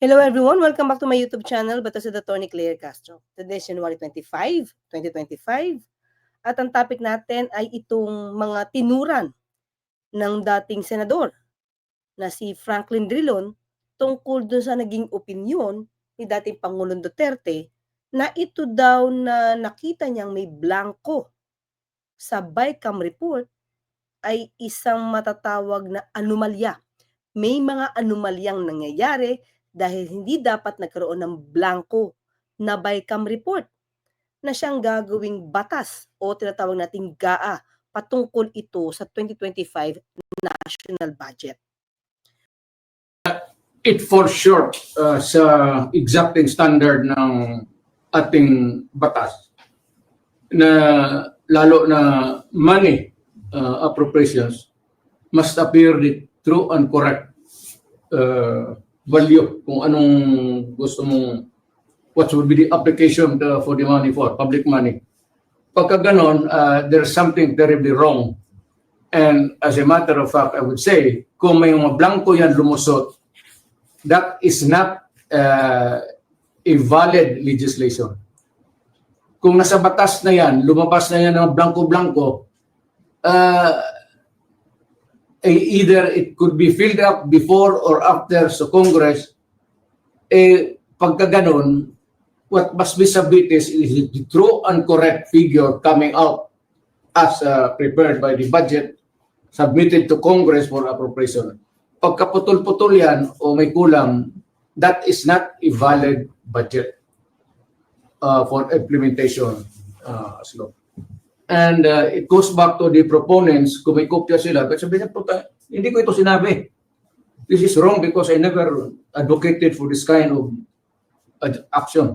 Hello everyone, welcome back to my YouTube channel, Batas with Attorney Claire Castro. Today is January 25, 2025. At ang topic natin ay itong mga tinuran ng dating senador na si Franklin Drilon tungkol dun sa naging opinyon ni dating Pangulong Duterte na ito daw na nakita niyang may blanco sa BICAM report ay isang matatawag na anomalya. May mga anomalyang nangyayari dahil hindi dapat nagkaroon ng blanco na BICAM report na siyang gagawing batas o tinatawag nating GAA patungkol ito sa 2025 national budget. it falls short uh, sa exacting standard ng ating batas na lalo na money uh, appropriations must appear the true and correct uh, value kung anong gusto mong what would be the application the, for the money for public money pagka ganon uh, there's something terribly wrong and as a matter of fact I would say kung may mga blanco yan lumusot that is not uh, a valid legislation. Kung nasa batas na yan, lumabas na yan ng blanco-blanco, uh, either it could be filled up before or after sa Congress, eh, pagka ganun, what must be submitted is the true and correct figure coming out as uh, prepared by the budget submitted to Congress for appropriation pagkaputol-putol yan o may kulang, that is not a valid budget uh, for implementation uh, as law. And uh, it goes back to the proponents, kung may kopya sila, kasi sabi niya, "Puta, hindi ko ito sinabi. This is wrong because I never advocated for this kind of action.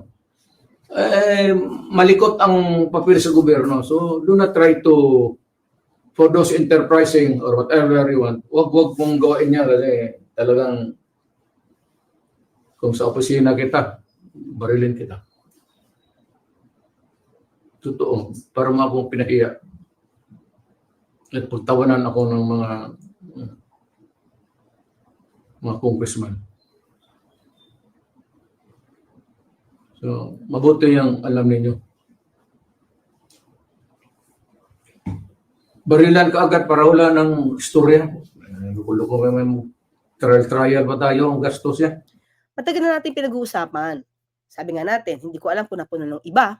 Eh, malikot ang papel sa gobyerno. So, do not try to for those enterprising or whatever you want, wag wag mong gawin niya kasi talagang kung sa opisina kita, barilin kita. Totoo, para mo akong pinahiya. At pagtawanan ako ng mga mga congressman. So, mabuti yung alam ninyo. barilan ka agad para wala ng istorya. Luko-luko may may trial-trial ba tayo ang gastos yan? Matagal na natin pinag-uusapan. Sabi nga natin, hindi ko alam kung napuno ng iba.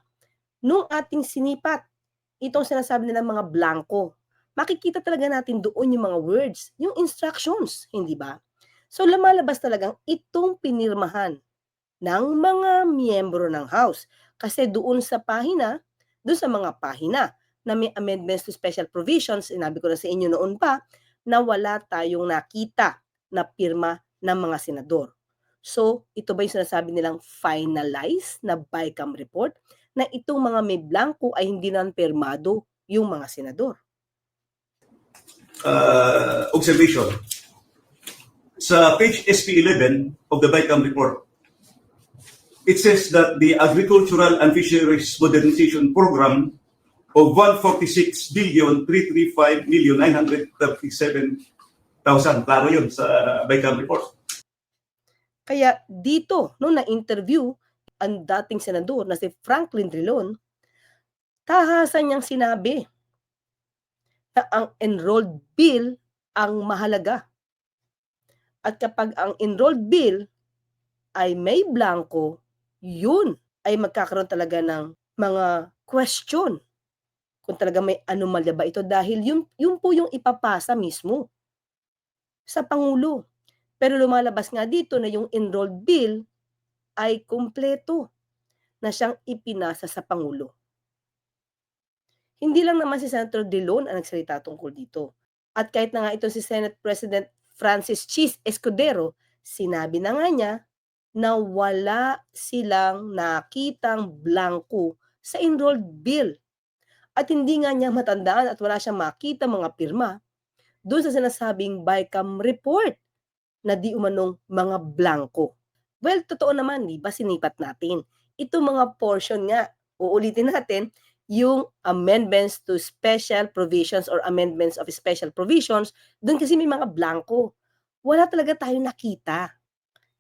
Nung ating sinipat, itong sinasabi nilang mga blanco, makikita talaga natin doon yung mga words, yung instructions, hindi ba? So lumalabas talagang itong pinirmahan ng mga miyembro ng House. Kasi doon sa pahina, doon sa mga pahina na may amendments to special provisions, sinabi ko na sa inyo noon pa, na wala tayong nakita na pirma ng mga senador. So, ito ba yung sinasabi nilang finalize na BICAM report na itong mga may blanco ay hindi na pirmado yung mga senador? uh, observation. Sa page SP11 of the BICAM report, it says that the Agricultural and Fisheries Modernization Program of 146 billion 335 million 937 thousand. Klaro yun sa BICAM report. Kaya dito, no, na-interview ang dating senador na si Franklin Drilon, tahasan niyang sinabi na ang enrolled bill ang mahalaga. At kapag ang enrolled bill ay may blanco, yun ay magkakaroon talaga ng mga question kung talaga may anomalya ba ito dahil yun, yun po yung ipapasa mismo sa Pangulo. Pero lumalabas nga dito na yung enrolled bill ay kumpleto na siyang ipinasa sa Pangulo. Hindi lang naman si Senator Delon ang nagsalita tungkol dito. At kahit na nga ito si Senate President Francis Cheese Escudero, sinabi na nga niya na wala silang nakitang blanco sa enrolled bill. At hindi nga niya matandaan at wala siyang makita mga pirma doon sa sinasabing BICAM report na di umanong mga blanco. Well, totoo naman, di ba sinipat natin. Ito mga portion nga, uulitin natin, yung amendments to special provisions or amendments of special provisions, doon kasi may mga blanco. Wala talaga tayong nakita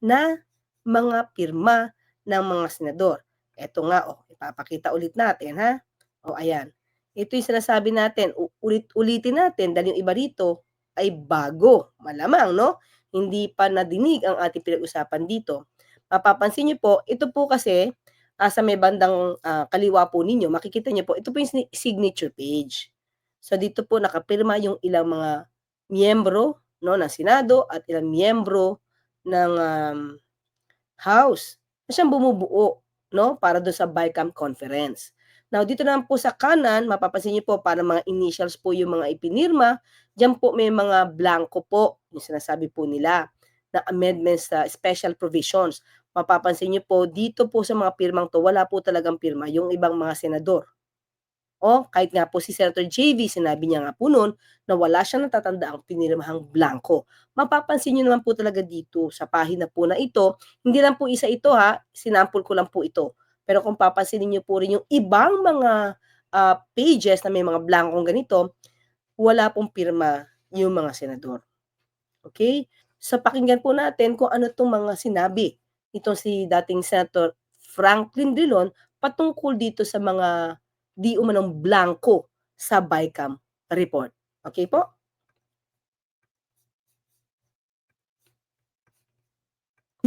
na mga pirma ng mga senador. Ito nga, oh, ipapakita ulit natin, ha? O, ayan. Ito yung sinasabi natin, ulit-ulitin natin dahil yung iba rito ay bago. Malamang, no? Hindi pa nadinig ang ating pinag-usapan dito. Mapapansin niyo po, ito po kasi, ah, sa may bandang ah, kaliwa po ninyo, makikita niyo po, ito po yung signature page. So, dito po nakapirma yung ilang mga miyembro no, ng Senado at ilang miyembro ng um, House na siyang bumubuo no, para doon sa BICAM conference. Now, dito naman po sa kanan, mapapansin niyo po para mga initials po yung mga ipinirma. Diyan po may mga blanco po, yung sinasabi po nila, na amendments sa special provisions. Mapapansin niyo po, dito po sa mga pirmang to, wala po talagang pirma yung ibang mga senador. O, kahit nga po si Senator JV, sinabi niya nga po noon na wala siyang natatanda ang pinirmahang blanco. Mapapansin niyo naman po talaga dito sa pahina po na ito, hindi lang po isa ito ha, sinample ko lang po ito. Pero kung papansinin niyo po rin yung ibang mga ah, pages na may mga blankong ganito, wala pong pirma yung mga senador. Okay? So pakinggan po natin kung ano itong mga sinabi itong si dating Senator Franklin Drilon patungkol dito sa mga di umanong blanco sa BICAM report. Okay po?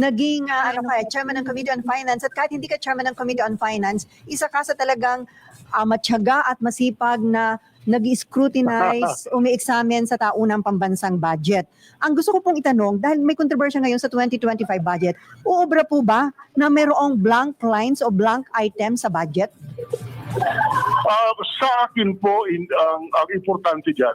naging ah, ano ka, chairman ng Committee on Finance at kahit hindi ka chairman ng Committee on Finance, isa ka sa talagang ah, matyaga at masipag na nag-scrutinize, umi-examine sa taunang pambansang budget. Ang gusto ko pong itanong, dahil may kontrobersya ngayon sa 2025 budget, uobra po ba na mayroong blank lines o blank items sa budget? Ah, sa akin po, in, ang, ang importante dyan,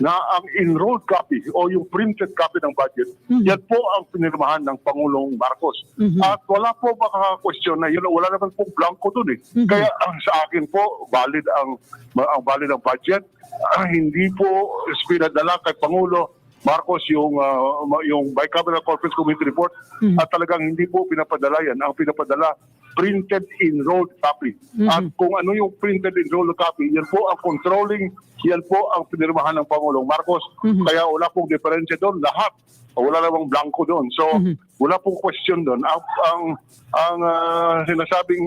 na ang enrolled copy o yung printed copy ng budget, Mhm. yan po ang pinirmahan ng Pangulong Marcos. Mhm. At wala po makaka-question na yun, wala naman po blanco dun eh. Mhm. Kaya ang sa akin po, valid ang, ang valid ang budget. Ah, hindi po pinadala kay Pangulo Marcos yung ah, ma- yung bicameral conference committee report Mhm. at talagang hindi po pinapadala yan. Ang pinapadala printed enrolled copy. Mhm. At kung ano yung printed enrolled copy, yan po ang controlling, yan po ang pinirmahan ng Pangulong Marcos. Mhm. Kaya wala pong diferensya doon, lahat. Wala namang blanco doon. So, Mhm. wala pong question doon. Ang, ang, ang ah, sinasabing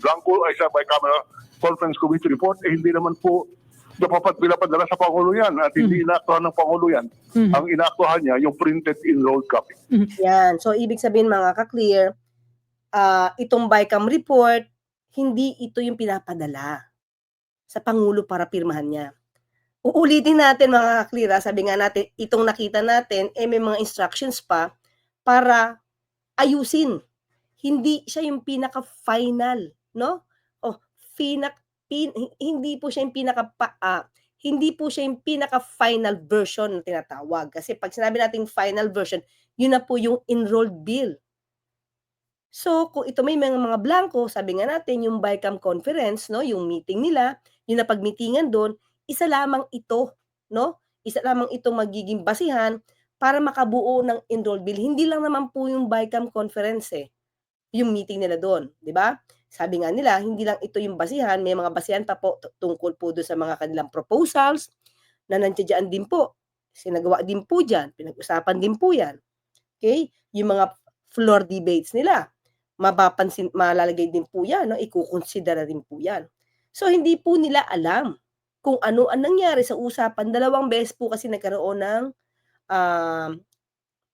blanco ay sa bicameral conference committee report, eh hindi naman po dapat pinapadala sa Pangulo yan at hindi inaaktuhan ng Pangulo yan. Mhm. Ang inaaktuhan niya, yung printed enrolled copy. Yan. So, ibig sabihin mga ka-clear, ah, itong BICAM report, hindi ito yung pinapadala sa Pangulo para pirmahan niya. Uulitin natin mga ka-clear, ah, sabi nga natin, itong nakita natin, eh may mga instructions pa para ayusin. Hindi siya yung pinaka-final, no? O, pinak, pin, hindi po siya yung pinaka, ah, hindi po siya yung pinaka-final version na tinatawag. Kasi pag sinabi nating final version, yun na po yung enrolled bill. So, kung ito may mga mga blanco, sabi nga natin, yung BICAM conference, no, yung meeting nila, yung napagmitingan doon, isa lamang ito, no? Isa lamang ito magiging basihan para makabuo ng enrolled bill. Hindi lang naman po yung BICAM conference eh, yung meeting nila doon, di ba? Sabi nga nila, hindi lang ito yung basihan, may mga basihan pa po tungkol po doon sa mga kanilang proposals na nandiyan din po. Sinagawa din po dyan, pinag-usapan din po yan. Okay? Yung mga floor debates nila, mapapansin, malalagay din po yan, no? ikukonsidera din po yan. So, hindi po nila alam kung ano ang nangyari sa usapan. Dalawang beses po kasi nagkaroon ng um,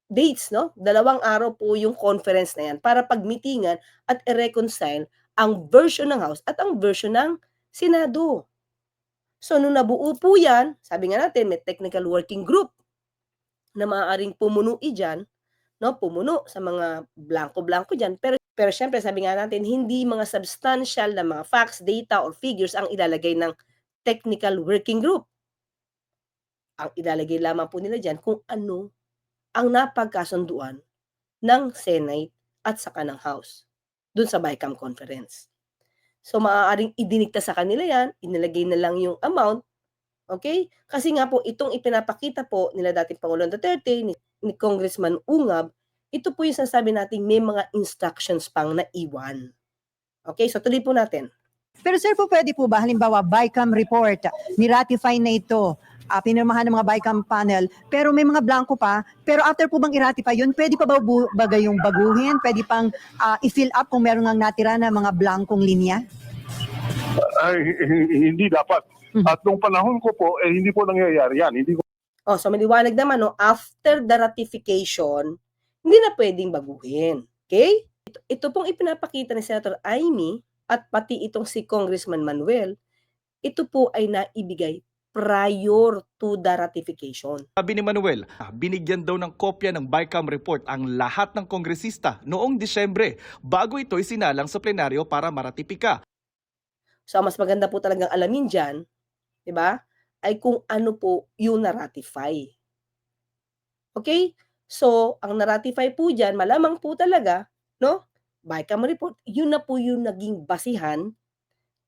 dates, no? Dalawang araw po yung conference na yan para pagmitingan at i-reconcile ang version ng House at ang version ng Senado. So, nung nabuo po yan, sabi nga natin, may technical working group na maaaring pumunuin dyan, no? Pumuno sa mga blanco-blanco dyan. Pero, pero syempre, sabi nga natin, hindi mga substantial na mga facts, data, or figures ang ilalagay ng technical working group. Ang ilalagay lamang po nila dyan kung ano ang napagkasunduan ng Senate at saka ng House dun sa BICAM conference. So, maaaring idinikta sa kanila yan, inilagay na lang yung amount, okay? Kasi nga po, itong ipinapakita po nila dating Pangulong Duterte, ni, ni Congressman Ungab, ito po yung sasabi natin may mga instructions pang naiwan. Okay, so tuloy po natin. Pero sir po, pwede po ba, halimbawa, BICAM report, ni-ratify na ito, ah, pinirmahan ng mga BICAM panel, pero may mga blanco pa, pero after po bang i-ratify yun, pwede pa ba bu- bagay yung baguhin? Pwede pang ah, i-fill up kung meron ngang natira na mga blankong linya? Ay, hindi dapat. Mhm. At nung panahon ko po, eh, hindi po nangyayari yan. Hindi ko Oh, so maliwanag naman, no, after the ratification, hindi na pwedeng baguhin. Okay? Ito, ito pong ipinapakita ni Senator Amy at pati itong si Congressman Manuel, ito po ay naibigay prior to the ratification. Sabi ni Manuel, ah, binigyan daw ng kopya ng BICAM report ang lahat ng kongresista noong Disyembre bago ito isinalang sa plenaryo para maratipika. So, mas maganda po talagang alamin dyan, di ba, ay kung ano po yung na-ratify. Okay? So, ang na-ratify po dyan, malamang po talaga, no? BICAM report, yun na po yung naging basihan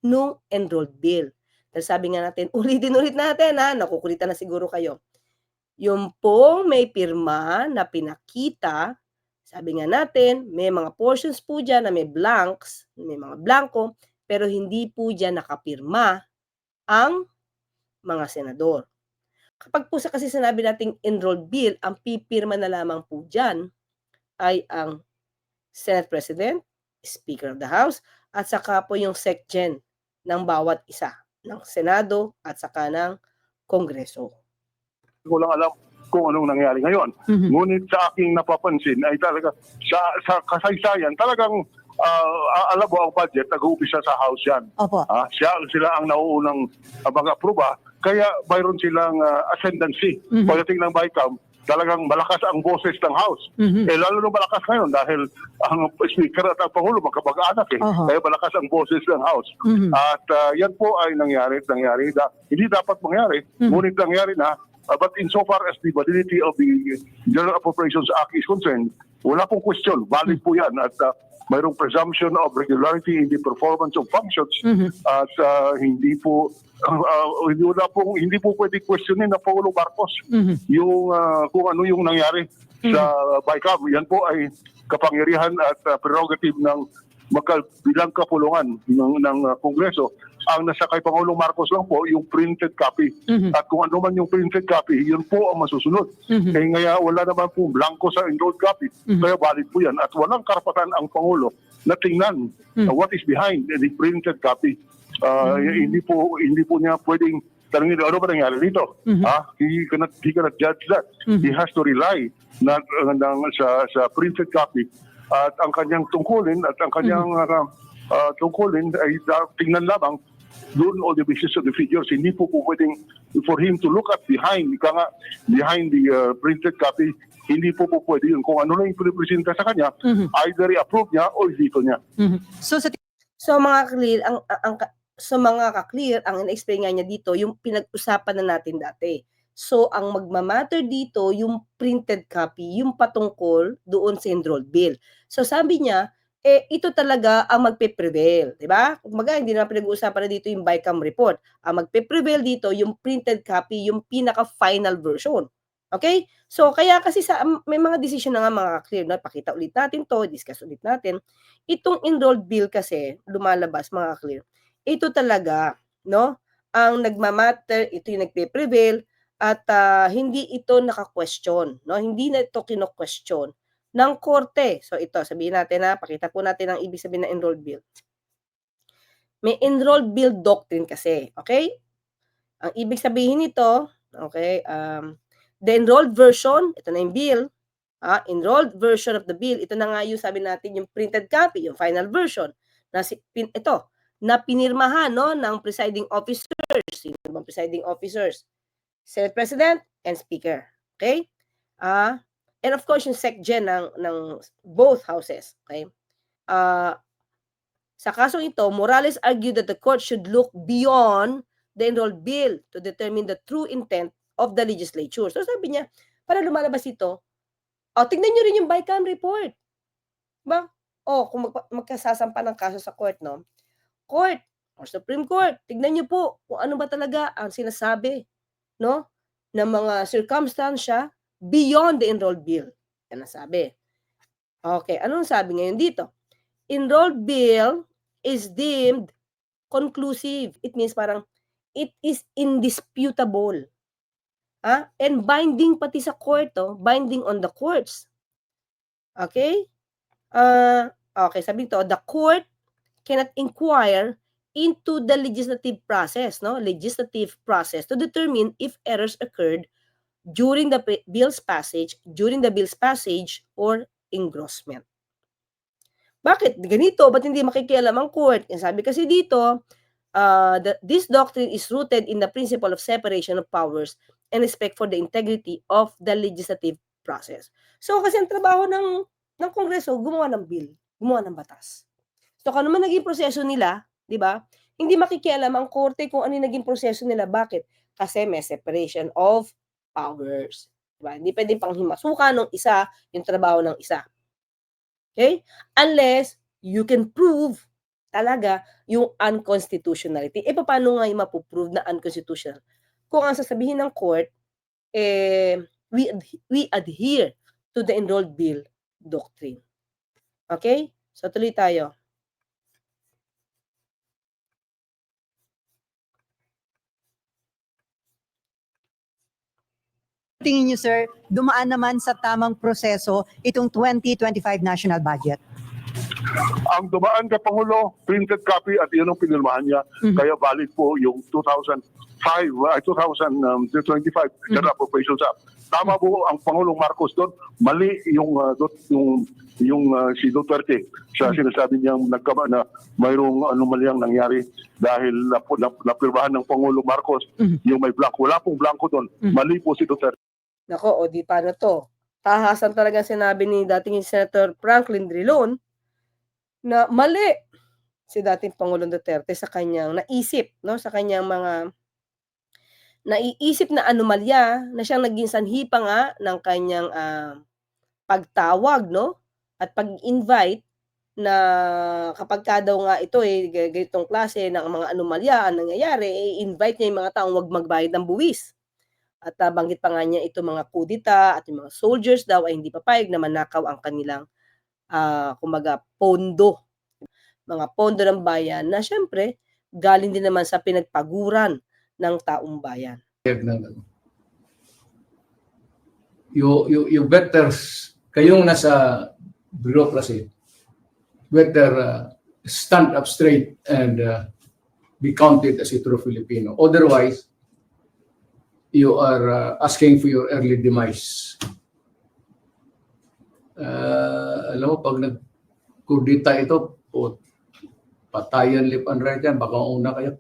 nung enrolled bill. Dahil sabi nga natin, ulitin ulit natin ha, nakukulitan na siguro kayo. Yung pong may pirma na pinakita, sabi nga natin, may mga portions po dyan na may blanks, may mga blanco, pero hindi po dyan nakapirma ang mga senador. Kapag po sa kasi sinabi nating enrolled bill, ang pipirma na lamang po dyan ay ang Senate President, Speaker of the House, at saka po yung SecGen ng bawat isa, ng Senado at saka ng Kongreso. ko lang alam kung anong nangyari ngayon. Mhm. Ngunit sa aking napapansin ay talaga sa, sa kasaysayan talagang ah, alam mo ang budget nag-uumpisa sa House yan. Opo. Ah, siya sila ang nauunang uh, mag-aproba kaya mayroon silang ah, ascendancy. Mhm. Pagdating ng BICAM, talagang malakas ang boses ng House. Mhm. Eh lalo na malakas ngayon dahil ang Speaker at ang Pangulo magkabag-anak eh. Aha. Kaya malakas ang boses ng House. Mhm. At ah, yan po ay nangyari, nangyari. Da, hindi dapat mangyari, Mhm. ngunit nangyari na. Uh, but insofar as the validity of the General Appropriations Act is concerned, wala pong question. Valid po yan. At uh, mayroong presumption of regularity in the performance of functions Mhm. at uh, hindi po uh, hindi wala pong hindi po pwede questionin ng Pangulong Marcos Mhm. yung uh, kung ano yung nangyari sa BICAM. Yan po ay kapangyarihan at uh, prerogative ng magkabilang kapulungan ng, ng uh, Kongreso. Ang nasa kay Pangulong Marcos lang po yung printed copy. Mhm. At kung ano man yung printed copy, yun po ang masusunod. Mhm. Kaya ngaya wala naman po blanco sa enrolled copy. Mhm. Kaya valid po yan. At walang karapatan ang Pangulo na tingnan Mhm. uh, what is behind the printed copy. Uh, Hindi po hindi po niya pwedeng tanongin ano ba nangyari dito? Mhm. Ah, he cannot he cannot judge that. Mhm. He has to rely na, uh, ng, sa sa printed copy at ang kanyang tungkulin at ang kanyang uh, uh, tungkulin ay uh, tingnan lamang doon all the basis of the figures. Hindi po po pwedeng for him to look at behind, ika nga, behind the uh, printed copy, hindi po po pwede yun. Kung ano lang yung pinipresenta sa kanya, Mhm. either i-approve niya o i-veto niya. Mhm. So sa So mga clear ang ang, so mga ka-clear ang in-explain nga niya dito yung pinag-usapan na natin dati. So ang magmamatter dito yung printed copy, yung patungkol doon sa enrolled bill. So sabi niya eh ito talaga ang magpe-prevail, 'di ba? Kumbaga hindi na pinag-uusapan na dito yung BICAM report. Ang magpe-prevail dito yung printed copy, yung pinaka-final version. Okay? So kaya kasi sa may mga decision na nga mga clear na pakita ulit natin to, discuss ulit natin. Itong enrolled bill kasi lumalabas mga clear. Ito talaga, no? Ang nagmamatter, ito yung nagpe-prevail at ah, hindi ito naka-question, no? Hindi na ito kino-question ng korte. So ito, sabihin natin na, pakita po natin ang ibig sabihin ng enrolled bill. May enrolled bill doctrine kasi, okay? Ang ibig sabihin nito, okay, um, the enrolled version, ito na yung bill, ah, enrolled version of the bill, ito na nga yung sabi natin yung printed copy, yung final version, na si, pin, ito, na pinirmahan no, ng presiding officers. Sino presiding officers? Senate President and Speaker. Okay? Ah, and of course, yung SecGen ng, ng both houses. Okay? Ah, sa kasong ito, Morales argued that the court should look beyond the enrolled bill to determine the true intent of the legislature. So sabi niya, para lumalabas ito, oh, tingnan niyo rin yung BICAM report. Ba? Oh, kung magpa- magkasasampa ng kaso sa court, no? Court or Supreme Court, tignan niyo po kung ano ba talaga ang sinasabi, no? ng mga circumstansya beyond the enrolled bill. Yan ang sabi. Okay, anong sabi ngayon dito? Enrolled bill is deemed conclusive. It means parang it is indisputable. Ah, and binding pati sa court, oh, binding on the courts. Okay? Ah, okay, sabi to, the court cannot inquire into the legislative process, no? Legislative process to determine if errors occurred during the bill's passage, during the bill's passage or engrossment. Bakit ganito? Ba't hindi makikialam ang court? Ang sabi kasi dito, uh, the, this doctrine is rooted in the principle of separation of powers and respect for the integrity of the legislative process. So kasi ang trabaho ng ng Kongreso gumawa ng bill, gumawa ng batas. So kung ano man naging proseso nila, 'di ba? Hindi makikialam ang korte kung ano yung naging proseso nila. Bakit? Kasi may separation of powers. 'Di ba? Hindi pwedeng panghimasukan ng isa yung trabaho ng isa. Okay? Unless you can prove talaga yung unconstitutionality. Eh, paano nga yung mapuprove na unconstitutional? Kung ang sasabihin ng court, eh, we, adhe- we adhere to the enrolled bill doctrine. Okay? So, tuloy tayo. Tingin niyo sir, dumaan naman sa tamang proseso itong 2025 national budget. Ang dumaan kay Pangulo, printed copy at yun ang pinirmahan niya. Mhm. Kaya valid po yung 2005, uh, 2025 General Appropriations Act. Tama po ang Pangulong Marcos doon. Mali yung, uh, dot- yung, yung uh, si Duterte sa sinasabi niyang nagkama na mayroong anomalyang nangyari dahil nap- nap- napirmahan ng Pangulong Marcos Mhm. yung may blanco. Wala pong blanco doon. Mhm. Mali po si Duterte. Nako, o di paano to? Tahasan talaga sinabi ni dating Senator Franklin Drilon na mali si dating Pangulong Duterte sa kanyang naisip, no? Sa kanyang mga naiisip na anomalya na siyang naging sanhi pa nga ng kanyang ah, pagtawag, no? At pag-invite na kapag ka daw nga ito eh ga- ganitong klase ng mga anomalya ang nangyayari, eh, invite niya yung mga taong wag magbayad ng buwis. At ah, banggit pa nga niya ito mga kudita at yung mga soldiers daw ay hindi papayag na manakaw ang kanilang ah, kumbaga pondo. Mga pondo ng bayan na syempre galing din naman sa pinagpaguran ng taong bayan. You, you, you better, kayong nasa bureaucracy, better uh, stand up straight and uh, be counted as a true Filipino. Otherwise, you are uh, asking for your early demise. Uh, alam mo, pag nag-kudita ito, o patayan lip and right yan, baka una kayo.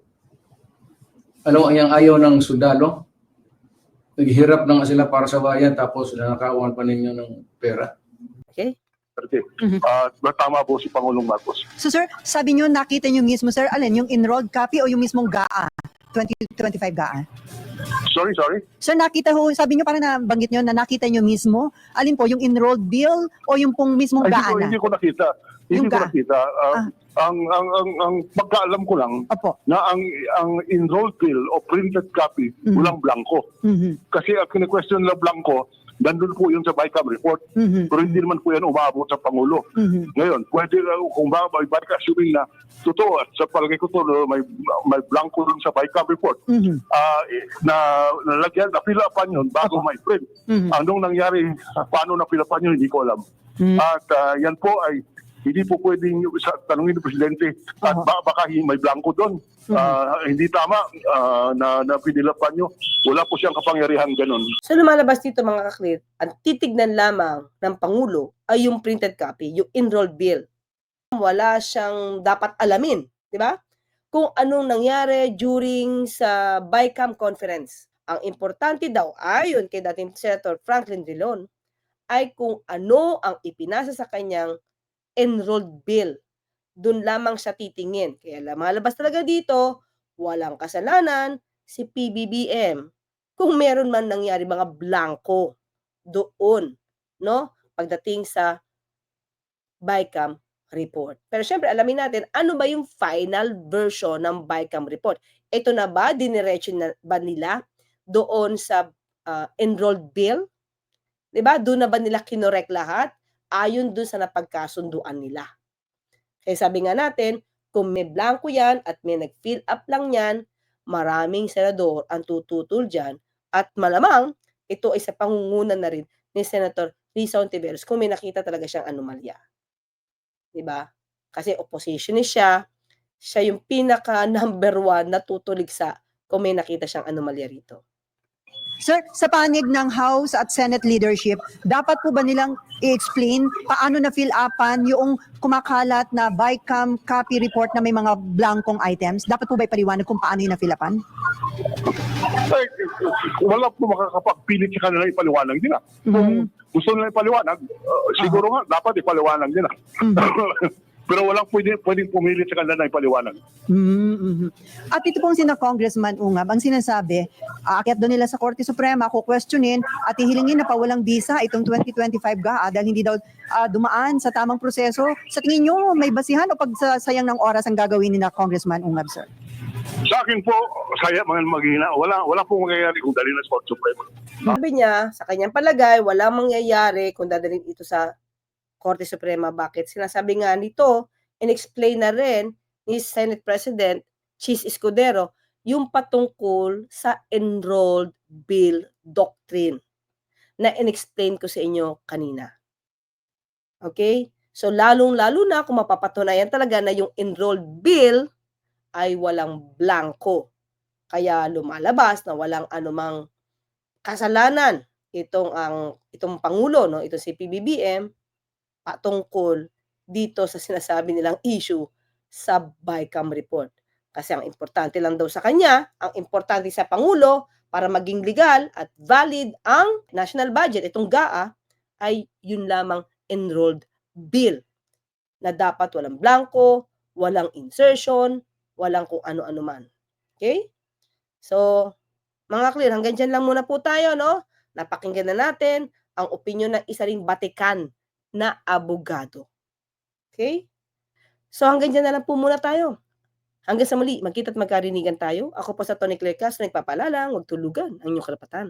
Ano ang ayaw ng sundalo? Naghihirap na nga sila para sa bayan tapos nanakawan pa ninyo ng pera. Okay? Mhm. At tama po si Pangulong Marcos. So sir, sabi niyo nakita niyo mismo sir, alin yung enrolled copy o yung mismong GAA? 2025 GAA. Sorry, sorry. Sir, nakita ho, sabi niyo parang nabanggit niyo na nakita niyo mismo, alin po, yung enrolled bill o yung pong mismong Ay, hindi, GAA ko, hindi ko nakita. Hindi Yung ko ga- nakita. Ah, Ah. Ang, ang, ang, ang pagkaalam ko lang Opo. na ang, ang enrolled bill o printed copy, Mhm. walang blanco. Mhm. Kasi ang kine-question na blanco, nandun po yun sa BICAM report. Mhm. Pero hindi naman po yan umabot sa Pangulo. Mhm. Ngayon, pwede uh, kung ba may BICAM assuming na totoo at sa palagay ko to no, may may blanco dun sa BICAM report. Mhm. Ah, eh, na nalagyan, napilapan yun bago may print. Mhm. Anong nangyari, paano napilapan yun, hindi ko alam. Mhm. At ah, yan po ay hindi po pwedeng sa tanungin ng presidente at ba- baka may blanco doon. Ah, hindi tama ah, na, na pinilapan nyo. Wala po siyang kapangyarihan ganun. So lumalabas dito mga kaklit, ang titignan lamang ng Pangulo ay yung printed copy, yung enrolled bill. Wala siyang dapat alamin, di ba? Kung anong nangyari during sa BICAM conference. Ang importante daw, ayon kay dating Senator Franklin Drilon, ay kung ano ang ipinasa sa kanyang enrolled bill. Doon lamang siya titingin. Kaya lumalabas talaga dito, walang kasalanan si PBBM kung meron man nangyari mga blanco doon, no? Pagdating sa BICAM report. Pero syempre, alamin natin, ano ba yung final version ng BICAM report? Ito na ba, diniretso na ba nila doon sa ah, enrolled bill? 'Di ba? Doon na ba nila kinorek lahat? Ayon doon sa napagkasunduan nila. Kaya sabi nga natin, kung may blanco yan at may nag-fill up lang yan, maraming senador ang tututol dyan at malamang ito ay sa pangunguna na rin ni Senator Risa Ontiveros kung may nakita talaga siyang anomalya. ba? Kasi oppositionist siya, siya yung pinaka number one na tutuligsa kung may nakita siyang anomalya rito. Sir, sa panig ng House at Senate leadership, dapat po ba nilang i-explain paano na fill upan yung kumakalat na BICAM copy report na may mga blankong items? Dapat po ba ipaliwanag kung paano yung na-fill upan? Ay, wala po makakapagpilit sa kanila ipaliwanag nila. Kung gusto nila ipaliwanag, uh, siguro nga dapat ipaliwanag nila. Pero walang pwede, pwedeng pumilit sa kanila na ipaliwanag. Mhm. At ito pong sina Congressman Ungab, ang sinasabi, aakyat doon nila sa Korte Suprema, kukwestiyonin at ihilingin na pawalang visa itong 2025 GAA dahil hindi daw ah, dumaan sa tamang proseso. Sa tingin nyo, may basihan o pagsasayang ng oras ang gagawin ni na Congressman Ungab, sir? Sa akin po, saya mga maghina. Wala, wala pong mangyayari kung dali na sa Court Suprema. Sabi niya, sa kanyang palagay, wala mangyayari kung dadalhin ito sa Korte Suprema. Bakit? Sinasabi nga nito, in-explain na rin ni Senate President Chis Escudero yung patungkol sa enrolled bill doctrine na in-explain ko sa inyo kanina. Okay? So, lalong-lalo na kung mapapatunayan talaga na yung enrolled bill ay walang blanco. Kaya lumalabas na walang anumang kasalanan itong ang itong pangulo no ito si PBBM patungkol dito sa sinasabi nilang issue sa BICAM report. Kasi ang importante lang daw sa kanya, ang importante sa Pangulo para maging legal at valid ang national budget, itong GAA, ay yun lamang enrolled bill na dapat walang blanco, walang insertion, walang kung ano-ano man. Okay? So, mga clear, hanggang dyan lang muna po tayo, no? Napakinggan na natin ang opinion ng isa ring batikan na abogado. Okay? So hanggang dyan na lang po muna tayo. Hanggang sa muli, magkita at magkarinigan tayo. Ako po sa Tony Claire Castro, nagpapalalang, huwag tulugan ang inyong karapatan.